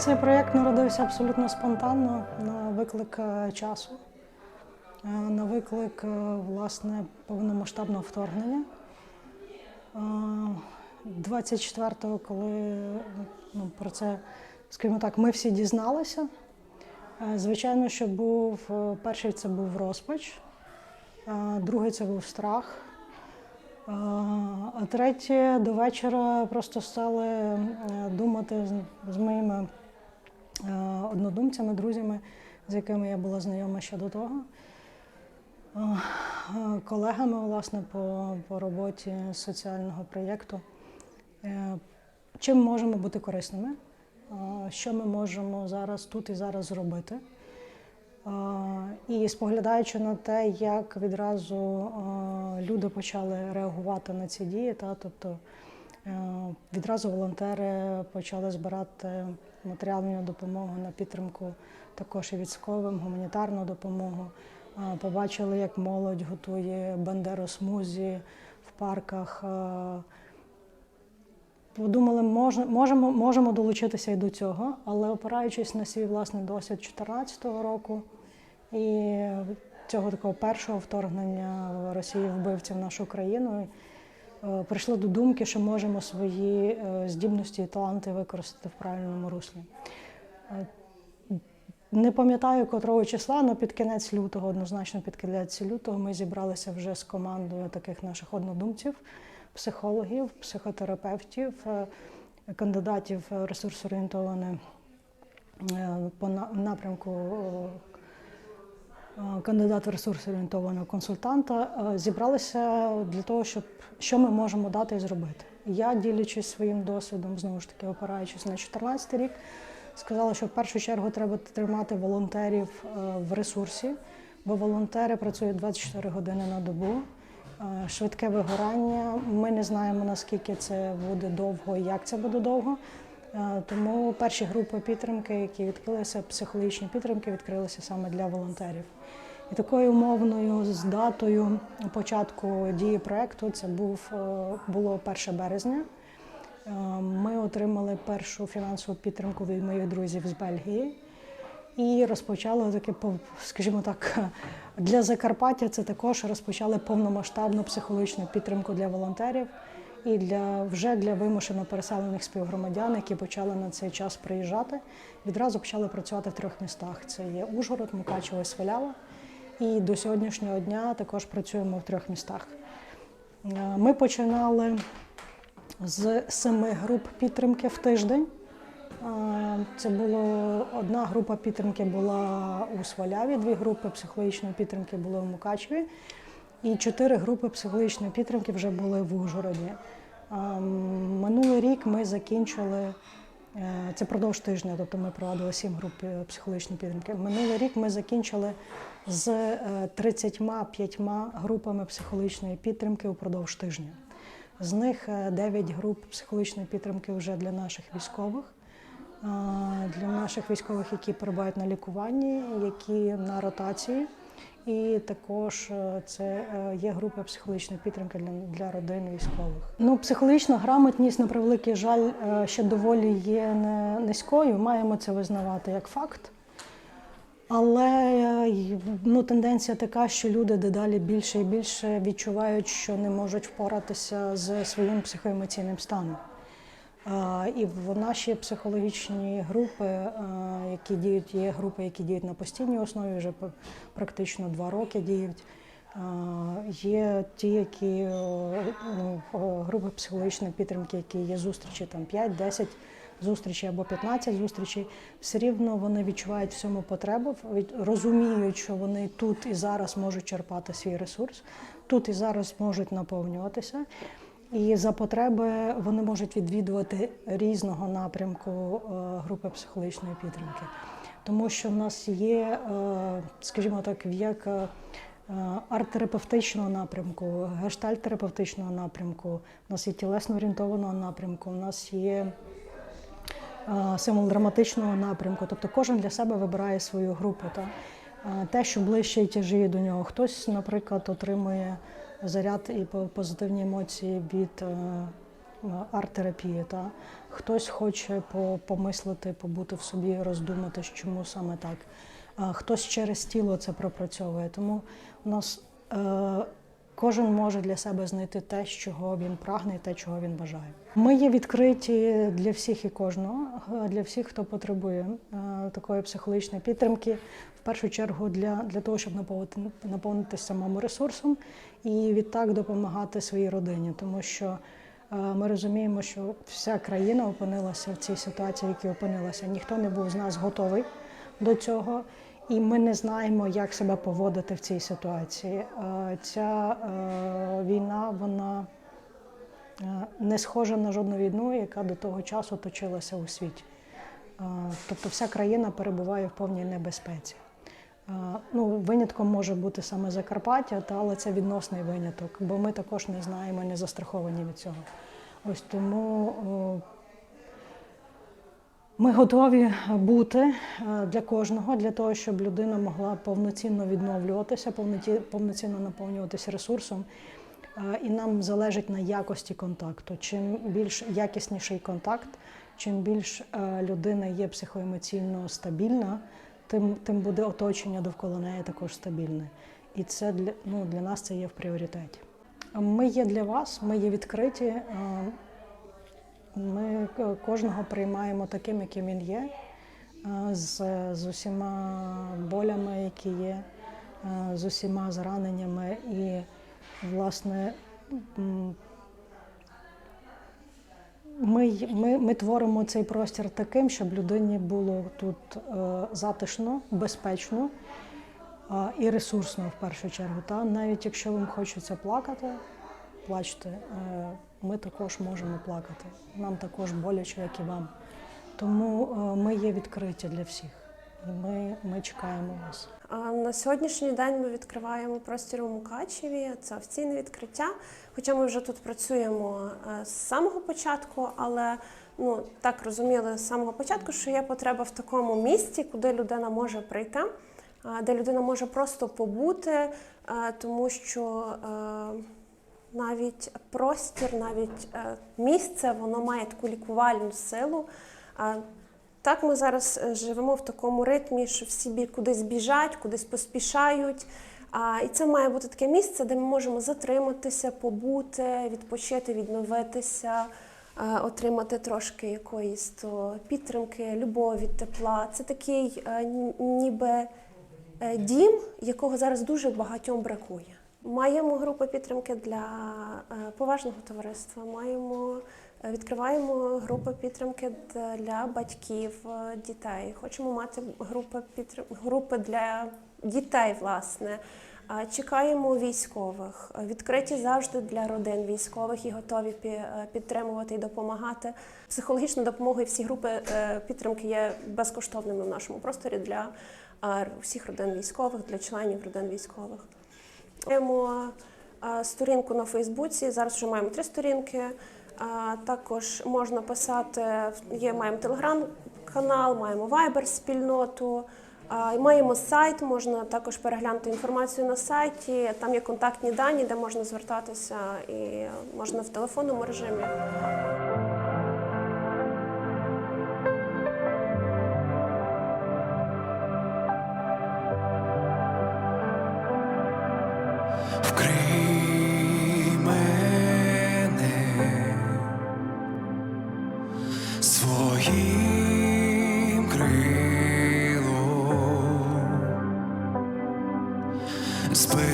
Цей проєкт народився абсолютно спонтанно на виклик е, часу, е, на виклик е, власне повномасштабного вторгнення. Е, 24-го, коли ну, про це, скажімо так, ми всі дізналися. Звичайно, що був перший це був розпач, другий це був страх. А третє до вечора просто стали думати з- моїми однодумцями, друзями, з якими я була знайома ще до того. Е, е, Колегами, власне, по, по роботі соціального проєкту. Е, Чим можемо бути корисними? Е, Що ми можемо зараз тут і зараз зробити? Е, І споглядаючи на те, як відразу е, люди почали реагувати на ці дії, та, тобто е, відразу волонтери почали збирати матеріальну допомогу на підтримку також і військовим, гуманітарну допомогу. Побачили, як молодь готує бандеросмузі в парках. Подумали, можемо, можемо долучитися і до цього, але опираючись на свій власний досвід 2014 року і цього такого першого вторгнення Росії вбивців в нашу країну, прийшли до думки, що можемо свої е, здібності і таланти використати в правильному руслі. Е, Не пам'ятаю котрого числа, але під кінець лютого, однозначно під кінець лютого, ми зібралися вже з командою таких наших однодумців, психологів, психотерапевтів, е, кандидатів е, ресурсорієнтованих е, по напрямку е, кандидата ресурсорієнтованого консультанта. Зібралися для того, щоб що ми можемо дати і зробити. Я, ділячись своїм досвідом, знову ж таки опираючись на 2014 рік, сказала, що в першу чергу треба тримати волонтерів е, в ресурсі, бо волонтери працюють 24 години на добу. Е, Швидке вигорання. Ми не знаємо, наскільки це буде довго і як це буде довго. Е, Тому перші групи підтримки, які відкрилися, психологічні підтримки, відкрилися саме для волонтерів. І такою умовною з датою початку дії проекту це був е, було 1 березня. Е, Ми отримали першу фінансову підтримку від моїх друзів з Бельгії і розпочали таке, скажімо так, для Закарпаття це також розпочали повномасштабну психологічну підтримку для волонтерів і для вже для вимушено переселених співгромадян, які почали на цей час приїжджати. Відразу почали працювати в трьох містах: це є Ужгород, Мукачево Свалява. І до сьогоднішнього дня також працюємо в трьох містах. Е, Ми починали з семи груп підтримки в тиждень. Е, Це було одна група підтримки була у Сваляві, дві групи психологічної підтримки були в Мукачеві, і чотири групи психологічної підтримки вже були в Ужгороді. Е, Минулий рік ми закінчили. е, Це продовж тижня, тобто ми проводили сім груп е, психологічної підтримки. Минулий рік ми закінчили з е, 35 групами психологічної підтримки упродовж тижня. З них 9 груп психологічної підтримки вже для наших військових, е, для наших військових, які перебувають на лікуванні, які на ротації. І також е, це е, є група психологічної підтримки для, для родин військових. Ну, психологічна грамотність, на превеликий жаль, е, ще доволі є не- низькою. Маємо це визнавати як факт. Але ну, тенденція така, що люди дедалі більше і більше відчувають, що не можуть впоратися з своїм психоемоційним станом. І в наші психологічні групи, е, які діють, є групи, які діють на постійній основі, вже практично два роки діють. Є ті, які ну, групи психологічної підтримки, які є зустрічі там 5-10 зустрічей або 15 зустрічей, все рівно вони відчувають в цьому потребу, розуміють, що вони тут і зараз можуть черпати свій ресурс, тут і зараз можуть наповнюватися. І за потреби вони можуть відвідувати різного напрямку е, групи психологічної підтримки. Тому що в нас є, е, скажімо так, як е, арт-терапевтичного напрямку, гештальт-терапевтичного напрямку, у нас є тілесно орієнтованого напрямку, у нас є е, символ-драматичного напрямку. Тобто кожен для себе вибирає свою групу. Та? Те, що ближче і тяжіє до нього. Хтось, наприклад, отримує заряд і позитивні емоції від е, арт-терапії. Хтось хоче помислити, побути в собі, роздумати, чому саме так. Хтось через тіло це пропрацьовує. Тому у нас е, кожен може для себе знайти те, чого він прагне, і те, чого він бажає. Ми є відкриті для всіх і кожного, е, для всіх, хто потребує е, такої психологічної підтримки. В першу чергу для, для того, щоб наповнити, наповнитися самим ресурсом і відтак допомагати своїй родині, тому що е, ми розуміємо, що вся країна опинилася в цій ситуації, в якій опинилася. Ніхто не був з нас готовий до цього, і ми не знаємо, як себе поводити в цій ситуації. Е, Ця е, війна, вона е, не схожа на жодну війну, яка до того часу точилася у світі. Тобто вся країна перебуває в повній небезпеці. Ну, винятком може бути саме Закарпаття, та, але це відносний виняток, бо ми також не знаємо, не застраховані від цього. Ось тому ми готові бути е, для кожного, для того, щоб людина могла повноцінно відновлюватися, повноцінно наповнюватися ресурсом. Е, І нам залежить на якості контакту. Чим більш якісніший контакт, чим більш е, людина є психоемоційно стабільна, тим, тим буде оточення довкола неї також стабільне. І це для, ну, для нас це є в пріоритеті. Ми є для вас, ми є відкриті. Ми кожного приймаємо таким, яким він є, е, з, з усіма болями, які є, е, з усіма зраненнями. І, власне, ми, ми, ми творимо цей простір таким, щоб людині було тут е, затишно, безпечно і ресурсно в першу чергу. Та? Навіть якщо вам хочеться плакати, плачте. Е, Ми також можемо плакати. Нам також боляче, як і вам. Тому е, ми є відкриті для всіх. І ми, ми чекаємо вас. А На сьогоднішній день ми відкриваємо простір у Мукачеві. Це офіційне відкриття. Хоча ми вже тут працюємо е, з самого початку, але ну так розуміли з самого початку, що є потреба в такому місці, куди людина може прийти, де людина може просто побути, е, тому що е, навіть простір, навіть е, місце, воно має таку лікувальну силу. Так ми зараз е, живемо в такому ритмі, що всі кудись біжать, кудись поспішають. І це має бути таке місце, де ми можемо затриматися, побути, відпочити, відновитися, е, отримати трошки якоїсь то підтримки, любові, тепла. Це такий ніби дім, якого зараз дуже багатьом бракує. Маємо групи підтримки для е, поважного товариства. Маємо е, відкриваємо групи підтримки для батьків е, дітей. Хочемо мати групи підтрим... групи для дітей, власне. Чекаємо військових, відкриті завжди для родин військових і готові пі- підтримувати і допомагати. Психологічна допомога і всі групи підтримки є безкоштовними в нашому просторі для всіх родин військових, для членів родин військових. Маємо сторінку на Фейсбуці. Зараз вже маємо три сторінки. Також можна писати, є маємо телеграм-канал, маємо вайбер спільноту. Маємо сайт, можна також переглянути інформацію на сайті. Там є контактні дані, де можна звертатися, і можна в телефонному режимі. Своїм крилом, збережи,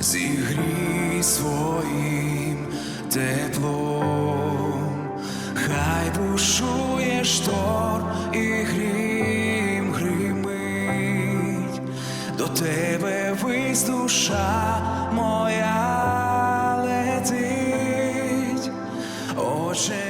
зігрій своїм теплом, хай бушує шторм і грім гримить, до тебе вись душа моя летить, Отже,